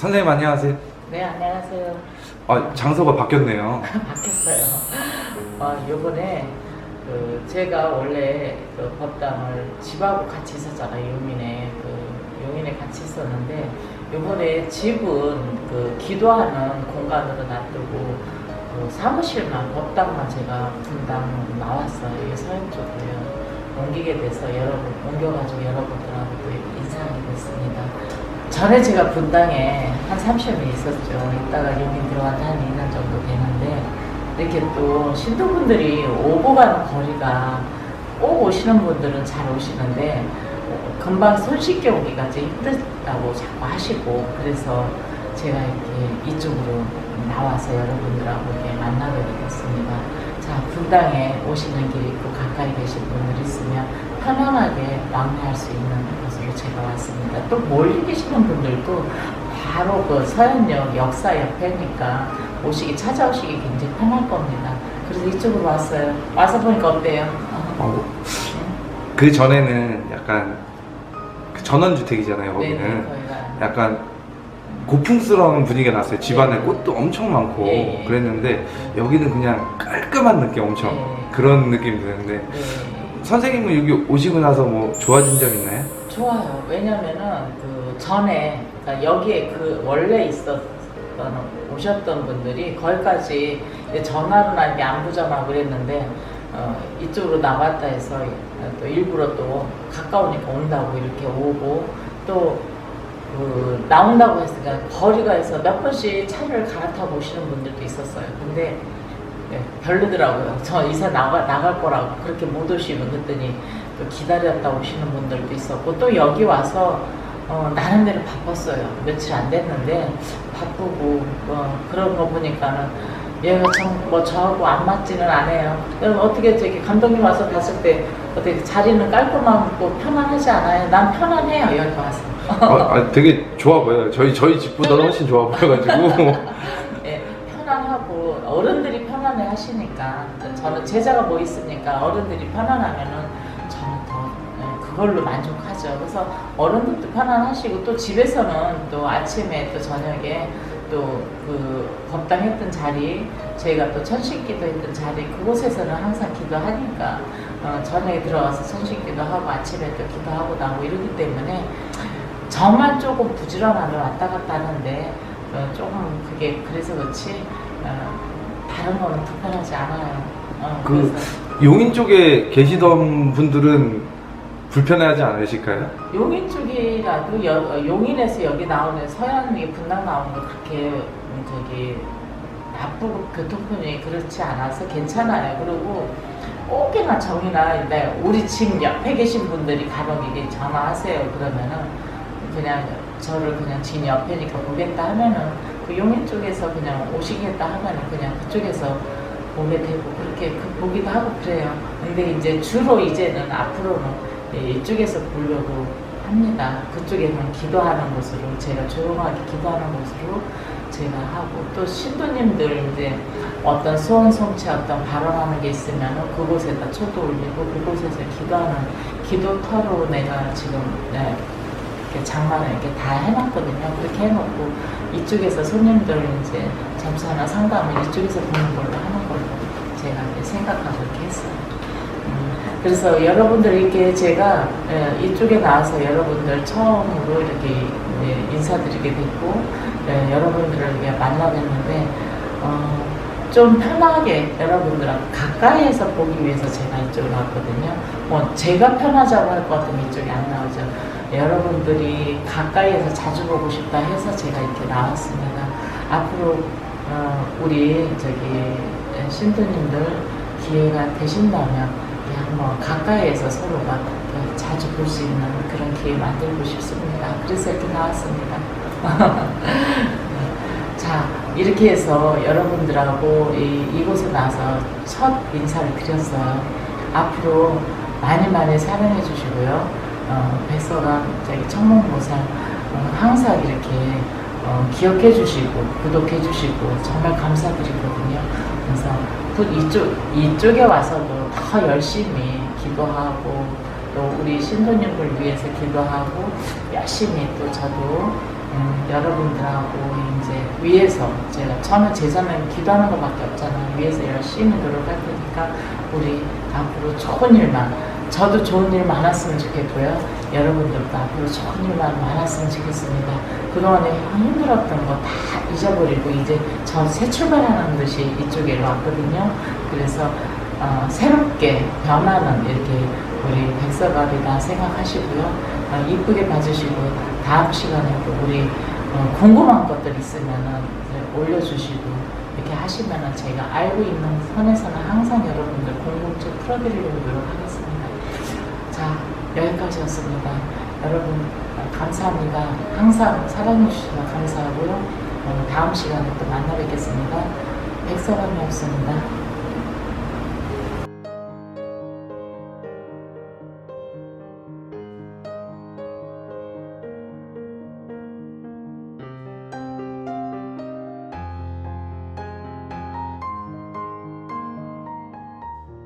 선생님 안녕하세요. 네, 안녕하세요. 아, 장소가 바뀌었네요. 바뀌었어요. 어, 요번에 그 제가 원래 그 법당을 집하고 같이 있었잖아요. 용인에 그 용인에 같이 있었는데 요번에 집은 그 기도하는 공간으로 놔두고 그 사무실만 법당만 제가 분당 나왔어요. 이 서현 쪽으로요. 옮기게 돼서 여러분 옮겨가지고 여러분들하고 또 인사하게 됐습니다. 전에 제가 분당에 한 30년 있었죠. 이따가 용인 들어간 지한 2년 정도 되는데 이렇게 또 신도분들이 오고 가는 거리가 꼭 오시는 분들은 잘 오시는데 어, 금방 손 씻겨 오기가 좀 힘들다고 자꾸 하시고 그래서 제가 이렇게 이쪽으로 나와서 여러분들하고 이렇게 만나게 됐습니다. 자, 분당에 오시는 길 있고 가까이 계신 분들 있으면 편안하게 왕래할 수 있는 곳으로 제가 왔습니다. 또 멀리 계시는 분들도 바로 그 서현역 역사 옆에니까 오시기 찾아오시기 굉장히 편할 겁니다. 그래서 이쪽으로 왔어요. 와서 보니까 어때요? 어, 그 전에는 약간 그 전원주택이잖아요. 거기는 네네, 거기가 약간 고풍스러운 분위기가 났어요. 집안에 네. 꽃도 엄청 많고 예, 예. 그랬는데 여기는 그냥 깔끔한 느낌 엄청 네. 그런 느낌이 드는데 네. 선생님은 여기 오시고 나서 뭐 좋아진 점 있나요? 좋아요. 왜냐면은 그 전에 그러니까 여기에 그 원래 있었던 오셨던 분들이 거기까지 이제 전화로나 이렇게 안부 전하고 그랬는데 어, 이쪽으로 나왔다 해서 또 일부러 또 가까우니까 온다고 이렇게 오고 또 그 나온다고 했으니까 거리가 있어 몇 번씩 차를 갈아타고 오시는 분들도 있었어요. 근데 네, 별로더라고요. 저 이사 나가, 나갈 거라고 그렇게 못 오시면 그랬더니 또 기다렸다 오시는 분들도 있었고 또 여기 와서 어, 나름대로 바빴어요. 며칠 안 됐는데 바쁘고 어, 그런 거 보니까는 얘가 참뭐 저하고 안 맞지는 않아요. 그럼 어떻게 저기 감독님 와서 봤을 때 어떻게 자리는 깔끔하고 편안하지 않아요? 난 편안해요 여기 와서. 아, 아, 되게 좋아 보여요. 저희 저희 집보다 훨씬 좋아 보여가지고 예, 편안하고 어른들이 편안해 하시니까 저는 제자가 뭐 있습니까 어른들이 편안하면은 저는 더 예, 그걸로 만족하죠. 그래서 어른들도 편안하시고 또 집에서는 또 아침에 또 저녁에 또 그 법당 했던 자리 저희가 또 천식기도 했던 자리 그곳에서는 항상 기도하니까 어, 저녁에 들어가서 천식기도 하고 아침에 또 기도하고 나고 이러기 때문에 저만 조금 부지런하면 왔다 갔다 하는데 어, 조금 그게 그래서 그렇지 어, 다른 거는 불편하지 않아요. 어, 그- 그래서 용인 쪽에 계시던 분들은 불편해하지 않으실까요? 용인 쪽이라도 여- 어, 용인에서 여기 나오는 서현 이 분당 나오는 거 그렇게 음, 저기 나쁘고 교통편이 그렇지 않아서 괜찮아요. 그리고 꼭이나 정이나 네, 우리 집 옆에 계신 분들이 간혹 이게 전화하세요. 그러면은 그냥 저를 그냥 집 옆에니까 보겠다 하면은 그 용인 쪽에서 그냥 오시겠다 하면은 그냥 그쪽에서 보게 되고 그렇게 그 보기도 하고 그래요. 근데 이제 주로 이제는 앞으로는 예, 이쪽에서 보려고 합니다. 그쪽에는 기도하는 곳으로 제가 조용하게 기도하는 곳으로 제가 하고 또 신부님들 이제 어떤 소원 성취 어떤 발언하는 게 있으면 그곳에다 초도 올리고 그곳에서 기도하는 기도터로 내가 지금 네, 이렇게 장만을 이렇게 다 해놨거든요. 그렇게 해놓고 이쪽에서 손님들 이제 점수하나 상담을 이쪽에서 보는 걸로 하는 걸로 제가 이렇게 생각하고 이렇게 했어요. 음, 그래서 여러분들 이렇게 제가 예, 이쪽에 나와서 여러분들 처음으로 이렇게 예, 인사드리게 됐고 예, 여러분들을 만나뵀는데 어, 좀 편하게 여러분들하고 가까이에서 보기 위해서 제가 이쪽으로 왔거든요. 뭐 제가 편하자고 할 것 같으면 이쪽이 안 나오죠. 여러분들이 가까이에서 자주 보고 싶다 해서 제가 이렇게 나왔습니다. 앞으로 어, 우리 저기 신도님들 기회가 되신다면 그냥 뭐 가까이에서 서로가 더 자주 볼 수 있는 그런 기회 만들고 싶습니다. 그래서 이렇게 나왔습니다. 자, 이렇게 해서 여러분들하고 이, 이곳에 나와서 첫 인사를 드렸어요. 앞으로 많이 많이 사랑해 주시고요. 어, 백서가 저기 청문고사 어, 항상 이렇게 어, 기억해 주시고 구독해 주시고 정말 감사드리거든요. 그래서 그 이쪽 이쪽에 와서도 더 열심히 기도하고 또 우리 신도님들 위해서 기도하고 열심히 또 저도 음, 여러분들하고 이제 위에서 제가 저는 제자는 기도하는 것밖에 없잖아요. 위에서 열심히 노력할 테니까 우리 앞으로 좋은 일만 저도 좋은 일 많았으면 좋겠고요. 여러분들도 앞으로 좋은 일만 많았으면 좋겠습니다. 그동안에 힘들었던 거 다 잊어버리고 이제 저 새 출발하는 듯이 이쪽에 왔거든요. 그래서 어, 새롭게 변하는 이렇게 우리 백서가리다 생각하시고요. 어, 이쁘게 봐주시고 다음 시간에도 우리 어, 궁금한 것들 있으면은 이제 올려주시고 이렇게 하시면은 제가 알고 있는 선에서는 항상 여러분들 궁금증 풀어드리려고 노력하겠습니다. 자 여기까지였습니다. 여러분 어, 감사합니다. 항상 사랑해 주셔서 감사하고요. 어, 다음 시간에 또 만나 뵙겠습니다. 백서감이었습니다.